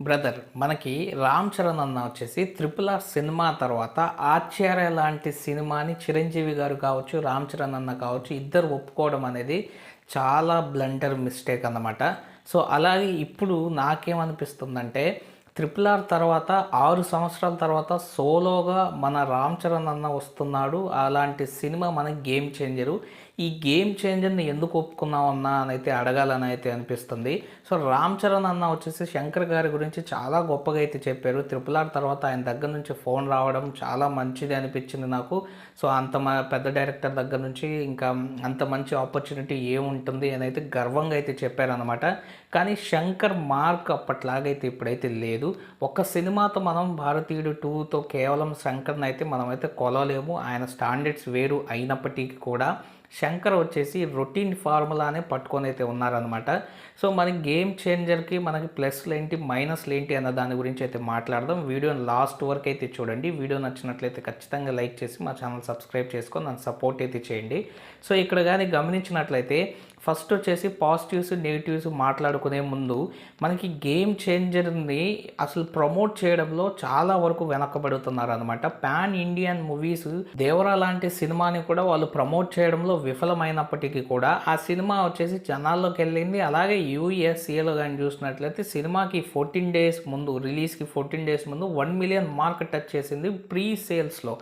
Brother మనకి రామ్ చరణ్ అన్న వచ్చేసి త్రిపుల్ ఆర్ సినిమా తర్వాత ఆచార్య లాంటి సినిమాని చిరంజీవి గారు కావచ్చు రామ్ చరణ్ అన్న కావచ్చు ఇద్దరు ఒప్పుకోవడం అనేది చాలా బ్లండర్ మిస్టేక్ అన్నమాట. సో అలాగే ఇప్పుడు నాకేమనిపిస్తుందంటే త్రిపుల్ ఆర్ తర్వాత ఆరు సంవత్సరాల తర్వాత సోలోగా మన రామ్ చరణ్ అన్న వస్తున్నాడు. అలాంటి సినిమా మన గేమ్ చేంజరు. ఈ గేమ్ చేంజర్ని ఎందుకు ఒప్పుకున్నాం అన్న అని అయితే అడగాలని అయితే అనిపిస్తుంది. సో రామ్ చరణ్ అన్న వచ్చేసి శంకర్ గారి గురించి చాలా గొప్పగా అయితే చెప్పారు. త్రిపుల్ ఆర్ తర్వాత ఆయన దగ్గర నుంచి ఫోన్ రావడం చాలా మంచిది అనిపించింది నాకు. సో అంత మ- పెద్ద డైరెక్టర్ దగ్గర నుంచి ఇంకా అంత మంచి ఆపర్చునిటీ ఏముంటుంది అని అయితే గర్వంగా అయితే చెప్పారనమాట కానీ శంకర్ మార్క్ అప్పట్లాగైతే ఇప్పుడైతే లేదు. ఒక్క సినిమాతో మనం భారతీయుడు టూతో కేవలం శంకర్ని అయితే మనమైతే కొలవలేము. ఆయన స్టాండర్డ్స్ వేరు అయినప్పటికీ కూడా శంకర్ వచ్చేసి రొటీన్ ఫార్ములానే పట్టుకొని అయితే ఉన్నారనమాట సో మన గేమ్ చేంజర్కి మనకి ప్లస్లు ఏంటి మైనస్లు ఏంటి అన్న దాని గురించి అయితే మాట్లాడదాం. వీడియోని లాస్ట్ వరకు అయితే చూడండి. వీడియో నచ్చినట్లయితే ఖచ్చితంగా లైక్ చేసి మా ఛానల్ సబ్స్క్రైబ్ చేసుకొని నన్ను సపోర్ట్ అయితే చేయండి. సో ఇక్కడ కానీ గమనించినట్లయితే ఫస్ట్ వచ్చేసి పాజిటివ్స్ నెగిటివ్స్ మాట్లాడుకునే ముందు మనకి గేమ్ చేంజర్ని అసలు ప్రమోట్ చేయడంలో చాలా వరకు వెనకబడుతున్నారు అనమాట పాన్ ఇండియన్ మూవీస్ దేవరా లాంటి సినిమాని కూడా వాళ్ళు ప్రమోట్ చేయడంలో విఫలమైనప్పటికీ కూడా ఆ సినిమా వచ్చేసి జనాల్లోకి వెళ్ళింది. అలాగే యూఎస్ఏలో కానీ చూసినట్లయితే సినిమాకి ఫోర్టీన్ డేస్ ముందు రిలీజ్కి ఫోర్టీన్ డేస్ ముందు వన్ మిలియన్ మార్క్ టచ్ చేసింది ప్రీ సేల్స్లో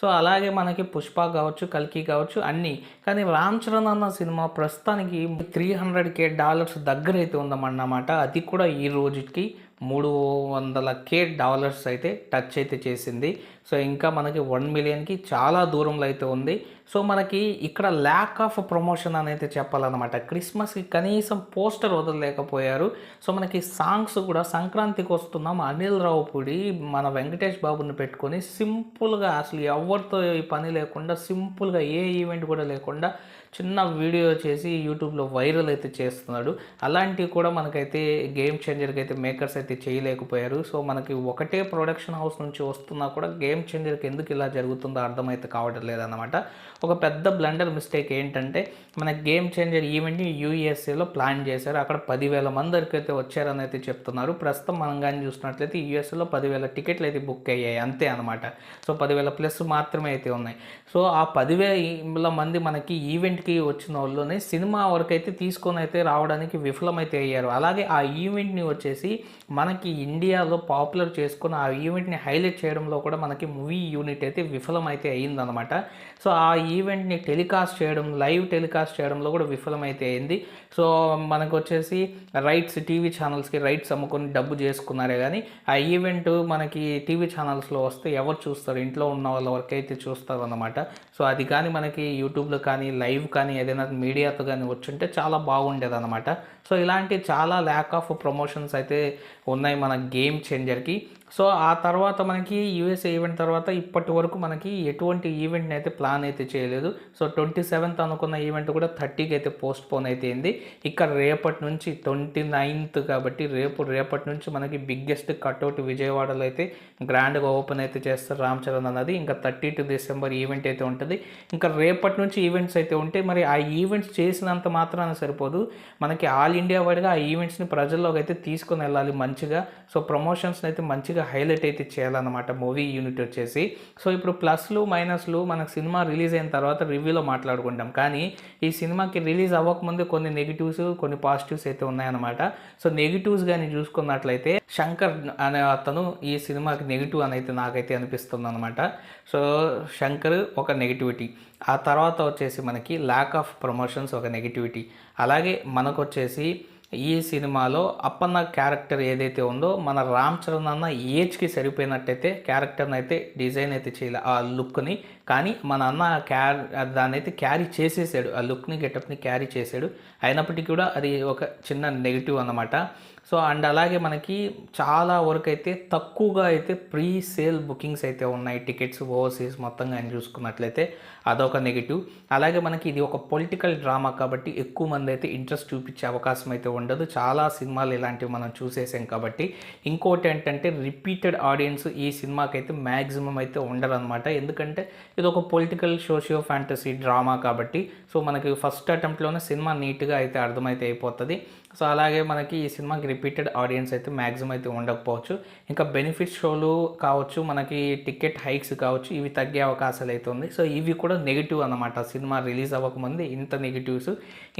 సో అలాగే మనకి పుష్ప కావచ్చు కల్కి కావచ్చు అన్నీ. కానీ రామ్ చరణ్ అన్న సినిమా ప్రస్తుతానికి త్రీ హండ్రెడ్ కే డాలర్స్ దగ్గర అయితే ఉందన్నమాట. అది కూడా ఈ రోజుకి. మూడు వందల కే డాలర్స్ అయితే టచ్ అయితే చేసింది. సో ఇంకా మనకి వన్ మిలియన్కి చాలా దూరంలో అయితే ఉంది. సో మనకి ఇక్కడ ల్యాక్ ఆఫ్ ప్రమోషన్ అనేది చెప్పాలన్నమాట. క్రిస్మస్కి కనీసం పోస్టర్ వదలలేకపోయారు. సో మనకి సాంగ్స్ కూడా సంక్రాంతికి వస్తున్నాం. అనిల్ రావుపూడి మన వెంకటేష్ బాబుని పెట్టుకొని సింపుల్గా అసలు ఎవరితో ఈ పని లేకుండా సింపుల్గా ఏ ఈవెంట్ కూడా లేకుండా చిన్న వీడియో చేసి యూట్యూబ్లో వైరల్ అయితే చేస్తున్నాడు. అలాంటివి కూడా మనకైతే గేమ్ చేంజర్కి అయితే మేకర్స్ అయితే చేయలేకపోయారు. సో మనకి ఒకటే ప్రొడక్షన్ హౌస్ నుంచి వస్తున్నా కూడా గేమ్ చేంజర్కి ఎందుకు ఇలా జరుగుతుందో అర్థమైతే కావడం లేదన్నమాట. ఒక పెద్ద బ్లండర్ మిస్టేక్ ఏంటంటే మన గేమ్ చేంజర్ ఈవెంట్ని యూఎస్ఏలో ప్లాన్ చేశారు. అక్కడ పదివేల మంది వరకు అయితే వచ్చారని అయితే చెప్తున్నారు. ప్రస్తుతం మనం కానీ చూసినట్లయితే యూఎస్ఏలో పదివేల టికెట్లు అయితే బుక్ అయ్యాయి. అంతే అనమాట సో పదివేల ప్లస్ మాత్రమే అయితే ఉన్నాయి. సో ఆ పదివేల మంది మనకి ఈవెంట్ ఈవెంట్కి వచ్చిన వాళ్ళని సినిమా వరకైతే తీసుకొని అయితే రావడానికి విఫలమైతే అయ్యారు. అలాగే ఆ ఈవెంట్ని వచ్చేసి మనకి ఇండియాలో పాపులర్ చేసుకుని ఆ ఈవెంట్ని హైలైట్ చేయడంలో కూడా మనకి మూవీ యూనిట్ అయితే విఫలమైతే అయ్యిందనమాట సో ఆ ఈవెంట్ని టెలికాస్ట్ చేయడం లైవ్ టెలికాస్ట్ చేయడంలో కూడా విఫలమైతే అయింది. సో మనకు వచ్చేసి రైట్స్ టీవీ ఛానల్స్కి రైట్స్ అమ్ముకొని డబ్బు చేసుకున్నారే కానీ ఆ ఈవెంట్ మనకి టీవీ ఛానల్స్లో వస్తే ఎవరు చూస్తారు? ఇంట్లో ఉన్న వాళ్ళ వరకు అయితే చూస్తారు అనమాట సో అది కానీ మనకి యూట్యూబ్లో కానీ లైవ్ కానీ ఏదైనా మీడియాతో కానీ వచ్చుంటే చాలా బాగుండేది అనమాట సో ఇలాంటి చాలా ల్యాక్ ఆఫ్ ప్రమోషన్స్ అయితే ఉన్నాయి మన గేమ్ చేంజర్కి సో ఆ తర్వాత మనకి యూఎస్ఏ ఈవెంట్ తర్వాత ఇప్పటి వరకు మనకి ఎటువంటి ఈవెంట్ని అయితే ప్లాన్ అయితే చేయలేదు. సో ట్వంటీ సెవెంత్ అనుకున్న ఈవెంట్ కూడా థర్టీకి అయితే పోస్ట్ పోన్ అయితే అయింది. ఇక్కడ రేపటి నుంచి ట్వంటీ నైన్త్ కాబట్టి రేపు రేపటి నుంచి మనకి బిగ్గెస్ట్ కట్అవుట్ విజయవాడలో అయితే గ్రాండ్గా ఓపెన్ అయితే చేస్తారు రామ్ చరణ్ అన్నది. ఇంకా థర్టీ టు డిసెంబర్ ఈవెంట్ అయితే ఉంటుంది. ఇంకా రేపటి నుంచి ఈవెంట్స్ అయితే ఉంటే మరి ఆ ఈవెంట్స్ చేసినంత మాత్రాన సరిపోదు. మనకి ఆల్ ఇండియా వైడ్గా ఆ ఈవెంట్స్ని ప్రజల్లోకి అయితే తీసుకొని వెళ్ళాలి మంచిగా. సో ప్రమోషన్స్ని అయితే మంచిగా హైలైట్ అయితే చేయాలన్నమాట మూవీ యూనిట్ వచ్చేసి. సో ఇప్పుడు ప్లస్లు మైనస్లు మనకు సినిమా రిలీజ్ అయిన తర్వాత రివ్యూలో మాట్లాడుకుంటాం. కానీ ఈ సినిమాకి రిలీజ్ అవ్వకముందు కొన్ని నెగిటివ్స్ కొన్ని పాజిటివ్స్ అయితే ఉన్నాయన్నమాట. సో నెగిటివ్స్ కానీ చూసుకున్నట్లయితే శంకర్ అనే అతను ఈ సినిమాకి నెగిటివ్ అని అయితే నాకైతే అనిపిస్తుంది అనమాట సో శంకర్ ఒక నెగిటివిటీ ఆ తర్వాత వచ్చేసి మనకి ల్యాక్ ఆఫ్ ప్రమోషన్స్ ఒక నెగిటివిటీ అలాగే మనకు వచ్చేసి ఈ సినిమాలో అప్పన్న క్యారెక్టర్ ఏదైతే ఉందో మన రామ్ చరణ్ అన్న ఏజ్కి సరిపోయినట్టయితే క్యారెక్టర్ని అయితే డిజైన్ అయితే చేయాలి. ఆ లుక్ని కానీ మన అన్న క్యార్ దాన్ని అయితే క్యారీ చేసేసాడు. ఆ లుక్ని గెటప్ని క్యారీ చేసాడు. అయినప్పటికీ కూడా అది ఒక చిన్న నెగిటివ్ అన్నమాట. సో అండ్ అలాగే మనకి చాలా వరకు అయితే తక్కువగా అయితే ప్రీ సేల్ బుకింగ్స్ అయితే ఉన్నాయి. టికెట్స్ ఓవర్సీస్ మొత్తంగా ఆయన చూసుకున్నట్లయితే అదొక నెగిటివ్. అలాగే మనకి ఇది ఒక పొలిటికల్ డ్రామా కాబట్టి ఎక్కువ మంది అయితే ఇంట్రెస్ట్ చూపించే అవకాశం అయితే ఉండదు. చాలా సినిమాలు ఇలాంటివి మనం చూసేసాం కాబట్టి. ఇంకోటి ఏంటంటే రిపీటెడ్ ఆడియన్స్ ఈ సినిమాకి అయితే మ్యాక్సిమం అయితే ఉండరు అనమాట ఎందుకంటే ఇది ఒక పొలిటికల్ సోషియో ఫ్యాంటసీ డ్రామా కాబట్టి. సో మనకి ఫస్ట్ అటెంప్ట్లోనే సినిమా నీట్గా అయితే అర్థమైతే అయిపోతుంది. సో అలాగే మనకి ఈ సినిమాకి రిపీటెడ్ ఆడియన్స్ అయితే మ్యాక్సిమం అయితే ఉండకపోవచ్చు. ఇంకా బెనిఫిట్ షోలు కావచ్చు మనకి టికెట్ హైక్స్ కావచ్చు ఇవి తగ్గే అవకాశాలు అయితే ఉంది. సో ఇవి కూడా నెగిటివ్ అన్నమాట. సినిమా రిలీజ్ అవ్వకముందు ఇంత నెగిటివ్స్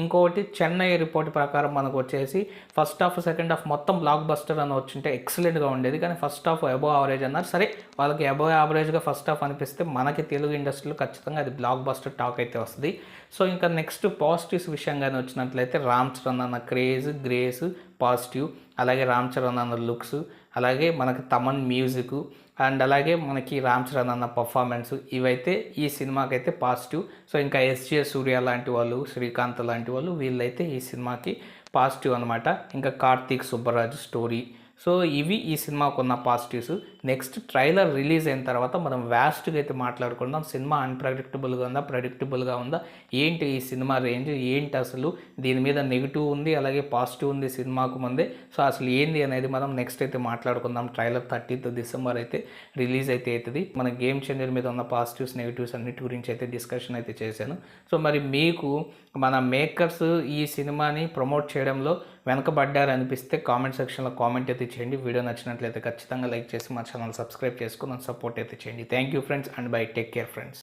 ఇంకొకటి చెన్నై రిపోర్ట్ ప్రకారం మనకు వచ్చేసి ఫస్ట్ హాఫ్ సెకండ్ హాఫ్ మొత్తం బ్లాక్ బస్టర్ అని వచ్చింటే ఎక్సలెంట్గా ఉండేది. కానీ ఫస్ట్ హాఫ్ అబో యావరేజ్ అన్నారు. సరే వాళ్ళకి అబో యావరేజ్గా ఫస్ట్ హాఫ్ అనిపిస్తే మనకి తెలుగు ఇండస్ట్రీలో ఖచ్చితంగా అది బ్లాక్ బస్టర్ టాక్ అయితే వస్తుంది. సో ఇంకా నెక్స్ట్ పాజిటివ్స్ విషయంగానే వచ్చినట్లయితే రామ్ చరణ్ అన్న క్రేజ్ గ్రేస్ పాజిటివ్ అలాగే రామ్ చరణ్ అన్న లుక్స్ అలాగే మనకి తమన్ మ్యూజిక్ అండ్ అలాగే మనకి రామ్ చరణ్ అన్న పర్ఫార్మెన్స్ ఇవైతే ఈ సినిమాకి అయితే పాజిటివ్ సో ఇంకా ఎస్జే సూర్య లాంటి వాళ్ళు శ్రీకాంత్ లాంటి వాళ్ళు వీళ్ళైతే ఈ సినిమాకి పాజిటివ్ అనమాట ఇంకా కార్తీక్ సుబ్బరాజు స్టోరీ సో ఇవి ఈ సినిమాకు ఉన్న పాజిటివ్స్. నెక్స్ట్ ట్రైలర్ రిలీజ్ అయిన తర్వాత మనం వ్యాస్ట్గా అయితే మాట్లాడుకుందాం. సినిమా అన్ప్రెడిక్టబుల్గా ఉందా? ప్రెడిక్టబుల్గా ఉందా? ఏంటి ఈ సినిమా రేంజ్ ఏంటి అసలు? దీని మీద నెగిటివ్ ఉంది అలాగే పాజిటివ్ ఉంది సినిమాకు ముందే. సో అసలు ఏంది అనేది మనం నెక్స్ట్ అయితే మాట్లాడుకుందాం. ట్రైలర్ థర్టీత్ డిసెంబర్ అయితే రిలీజ్ అయితే అవుతుంది. మన గేమ్ చేంజర్ మీద ఉన్న పాజిటివ్స్ నెగిటివ్స్ అన్నిటి గురించి అయితే డిస్కషన్ అయితే చేశాను. సో మరి మీకు మన మేకర్స్ ఈ సినిమాని ప్రమోట్ చేయడంలో వెనకబడ్డారు అనిపిస్తే కామెంట్ సెక్షన్లో కామెంట్ అయితే చేయండి. వీడియో నచ్చినట్లయితే ఖచ్చితంగా లైక్ చేసి మా ఛానల్ సబ్స్క్రైబ్ చేసుకుని సపోర్ట్ అయితే చేయండి. Thank you friends and bye take care friends